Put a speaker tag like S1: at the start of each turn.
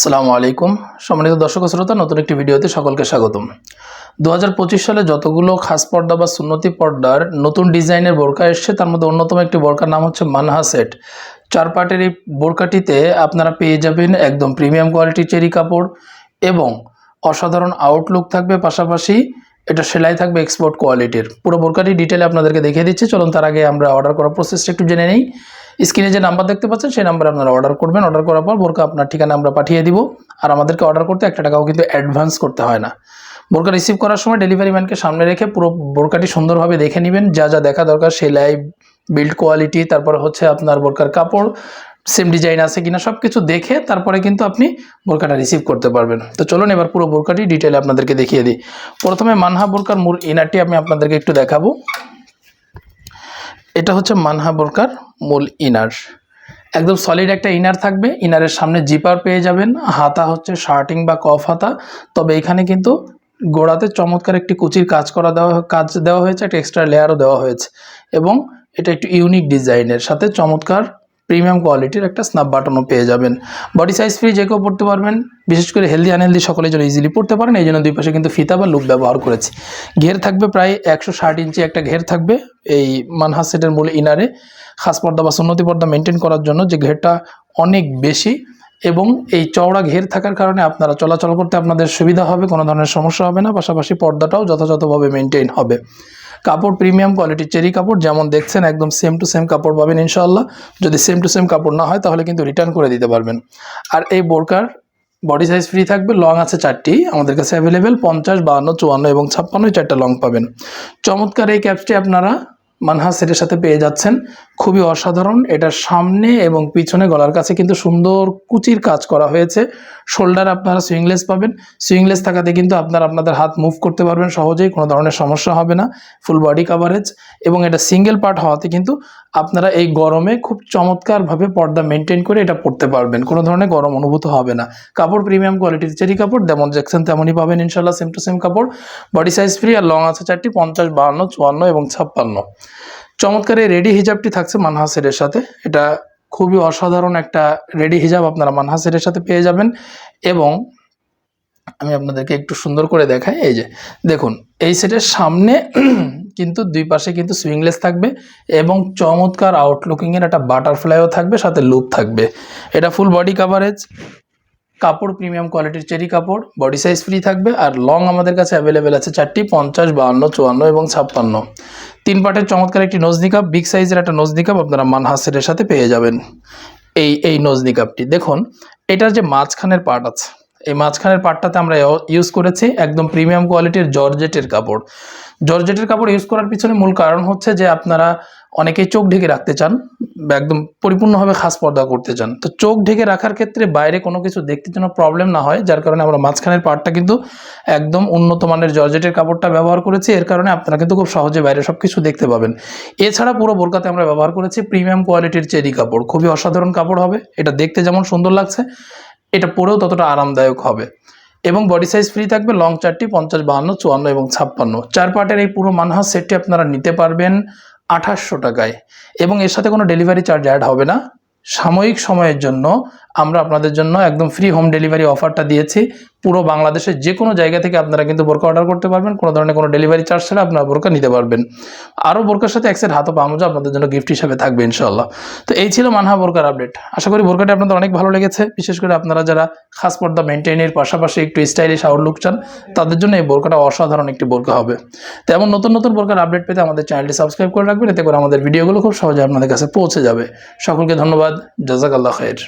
S1: আসসালামু আলাইকুম। সম্মানিত দর্শক শ্রোতা, নতুন একটি ভিডিওতে সকলকে স্বাগতম। দু হাজার পঁচিশ সালে যতগুলো খাস পর্দা বা সুন্নতি পর্দার নতুন ডিজাইনের বোরকা এসছে, তার মধ্যে অন্যতম একটি বোরকার নাম হচ্ছে মানহা সেট। চার পাটের এই বোরকাটিতে আপনারা পেয়ে যাবেন একদম প্রিমিয়াম কোয়ালিটির চেরি কাপড় এবং অসাধারণ আউটলুক থাকবে, পাশাপাশি এটা সেলাই থাকবে এক্সপোর্ট কোয়ালিটির পুরো বোরকাটি ডিটেলে আপনাদেরকে দেখিয়ে দিচ্ছি। চলুন তার আগে আমরা অর্ডার করার প্রসেসটা একটু জেনে নিই। স্ক্রিনে যে নাম্বার দেখতে পাচ্ছেন, সেই নাম্বারে আপনারা অর্ডার করবেন। অর্ডার করার পর বোরকা আপনার ঠিকানা আমরা পাঠিয়ে দিব। আর আমাদেরকে অর্ডার করতে একটা টাকাও কিন্তু অ্যাডভান্স করতে হয় না। বোরকা রিসিভ করার সময় ডেলিভারি ম্যানকে সামনে রেখে পুরো বোরকাটি সুন্দরভাবে দেখে নেবেন। যা যা দেখা দরকার, সেলাই বিল্ড কোয়ালিটি তারপর হচ্ছে আপনার বোরকার কাপড় সেম ডিজাইন আছে কিনা সব কিছু দেখে তারপরে কিন্তু আপনি বোরকাটা রিসিভ করতে পারবেন। তো চলুন এবার পুরো বোরকাটি ডিটেলে আপনাদেরকে দেখিয়ে দিই। প্রথমে মানহা বোরকার মূল ইনারটি আমি আপনাদেরকে একটু দেখাবো। এটা হচ্ছে মানহা বোরকার মূল ইনার। একদম সলিড একটা ইনার থাকবে। ইনারের সামনে জিপার পেয়ে যাবেন। হাতা হচ্ছে শার্টিং বা কফ হাতা। তবে এখানে কিন্তু গোড়াতে চমৎকার একটি কুচির কাজ করা দেওয়া কাজ দেওয়া হয়েছে। একটা এক্সট্রা লেয়ারও দেওয়া হয়েছে। এবং এটা একটু ইউনিক ডিজাইনের সাথে চমৎকার প্রিমিয়াম কোয়ালিটির একটা স্ন্যাপ বাটনও পেয়ে যাবেন। বডি সাইজ ফ্রি যে কেউ পড়তে পারবেন, বিশেষ করে হেলদি আনহেলদি সকলের জন্য ইজিলি পড়তে পারেন, এই জন্য দুই পাশে কিন্তু ফিতা বা লুপ ব্যবহার করেছি। ঘের থাকবে প্রায় একশো ষাট ইঞ্চি একটা ঘের থাকবে, এই মানহাস সেটের মূল ইনারে খাস পর্দা বা সুন্নতি পর্দা মেনটেন করার জন্য যে ঘেরটা অনেক বেশি এবং এই চওড়া ঘের থাকার কারণে আপনারা চলাচল করতে আপনাদের সুবিধা হবে, কোনো ধরনের সমস্যা হবে না। পাশাপাশি পর্দাটাও যথাযথভাবে মেনটেন হবে। কাপড় প্রিমিয়াম কোয়ালিটি চেরি কাপড়, যেমন দেখছেন একদম সেম টু সেম কাপড় পাবেন ইনশাল্লাহ যদি সেম টু সেম কাপড় না হয়, তাহলে কিন্তু রিটার্ন করে দিতে পারবেন। আর এই বোরকার বডি সাইজ ফ্রি থাকবে লং আছে চারটি, আমাদের কাছে অ্যাভেলেবেল পঞ্চাশ, বাহান্ন, চুয়ান্ন এবং ছাপ্পান্ন চারটা লং পাবেন। চমৎকার এই ক্যাপসটি আপনারা মানহাস সেটের সাথে পেয়ে যাচ্ছেন। খুবই অসাধারণ। এটার সামনে এবং পিছনে গলার কাছে কিন্তু সুন্দর কুচির কাজ করা হয়েছে। শোল্ডার আপনারা সুইংলেস পাবেন। সুইংলেস থাকাতে কিন্তু আপনারা আপনাদের হাত মুভ করতে পারবেন সহজেই, কোনো ধরনের সমস্যা হবে না। ফুল বডি কাভারেজ এবং এটা সিঙ্গেল পার্ট হওয়াতে কিন্তু আপনারা এই গরমে খুব চমৎকারভাবে পর্দা মেনটেন করে এটা পড়তে পারবেন। কোনো ধরনের গরম অনুভূত হবে না। কাপড় প্রিমিয়াম কোয়ালিটির চেরি কাপড় যেমন দেখছেন তেমনই পাবেন ইনশাল্লাহ সেম টু সেম কাপড়। বডি সাইজ ফ্রি আর লং আছে চারটি, পঞ্চাশ, বাহান্ন, চুয়ান্ন এবং ছাপ্পান্ন। চমৎকার এই রেডি হিজাবটি থাকছে মানহাসের সাথে। এটা খুবই অসাধারণ একটা রেডি হিজাব আপনারা মানহাসের সাথে পেয়ে যাবেন এবং আমি আপনাদেরকে একটু সুন্দর করে দেখাই। এই যে, দেখুন, এই সেটের সামনে কিন্তু দুই পাশে কিন্তু সুইংলেস থাকবে এবং চমৎকার আউটলুকিংয়ের একটা বাটারফ্লাইও থাকবে, সাথে লুপ থাকবে। এটা ফুল বডি কাভারেজ কাপড় প্রিমিয়াম কোয়ালিটির চেরি কাপড় বডি সাইজ ফ্রি থাকবে আর লং আমাদের কাছে অ্যাভেলেবেল আছে চারটি, পঞ্চাশ, বাহান্ন, চুয়ান্ন এবং ছাপ্পান্ন। তিন পাটের চমৎকার একটি নজনিকাপ বিগ সাইজের একটা নজনিকাপ আপনারা মানহাসের সাথে পেয়ে যাবেন। এই এই নজনিকাপটি। দেখুন, এটার যে মাঝখানের পার্ট আছে, এই মাঝখানের পার্টটাতে আমরা ইউজ করেছি একদম প্রিমিয়াম কোয়ালিটির জর্জেটের কাপড়। জর্জেটের কাপড় ইউজ করার পিছনে মূল কারণ হচ্ছে যে আপনারা অনেকেই চোখ ঢেকে রাখতে চান, বা একদম পরিপূর্ণভাবে খাস পর্দা করতে চান। তো চোখ ঢেকে রাখার ক্ষেত্রে বাইরে কোনো কিছু দেখতে যেন প্রবলেম না হয়, যার কারণে আমরা মাঝখানের পার্টটা কিন্তু একদম উন্নত মানের জর্জেটের কাপড়টা ব্যবহার করেছি। এর কারণে আপনারা কিন্তু খুব সহজে বাইরে সব কিছু দেখতে পাবেন। এছাড়া পুরো বোরকাতে আমরা ব্যবহার করেছি প্রিমিয়াম কোয়ালিটির চেরি কাপড়। খুবই অসাধারণ কাপড় হবে, এটা দেখতে যেমন সুন্দর লাগছে, এটা পরেও ততটা আরামদায়ক হবে। এবং বডি সাইজ ফ্রি থাকবে লং চারটি, পঞ্চাশ, বাহান্ন, চুয়ান্ন এবং ছাপ্পান্ন। চার পার্টের এই পুরো মানহাস সেটটি আপনারা নিতে পারবেন আঠাশশো টাকায়। এবং এর সাথে কোনো ডেলিভারি চার্জ অ্যাড হবে না। সাময়িক সময়ের জন্য আমরা আপনাদের জন্য একদম ফ্রি হোম ডেলিভারি অফারটা দিয়েছি। পুরো বাংলাদেশের যে কোনো জায়গা থেকে আপনারা কিন্তু বোরকা অর্ডার করতে পারবেন, কোনো ধরনের কোনো ডেলিভারি চার্জ ছাড়া আপনারা বোরকা নিতে পারবেন। আরও বোরকার সাথে একসেট হাতও পামোজা আপনাদের জন্য গিফট হিসাবে থাকবে ইনশাল্লাহ তো এই ছিল মানহা বোরকার আপডেট আশা করি বোরকাটা আপনাদের অনেক ভালো লেগেছে। বিশেষ করে আপনারা যারা খাস পর্দা মেনটেনের পাশাপাশি একটু স্টাইলিশ আউটলুক চান, তাদের জন্য এই বোরকাটা অসাধারণ একটি বোরকা হবে। তো এমন নতুন নতুন বোরকার আপডেট পেতে আমাদের চ্যানেলটি সাবস্ক্রাইব করে রাখবেন, এতে করে আমাদের ভিডিওগুলো খুব সহজে আপনাদের কাছে পৌঁছে যাবে। সকলকে ধন্যবাদ। জাজাক আল্লাহ খায়ের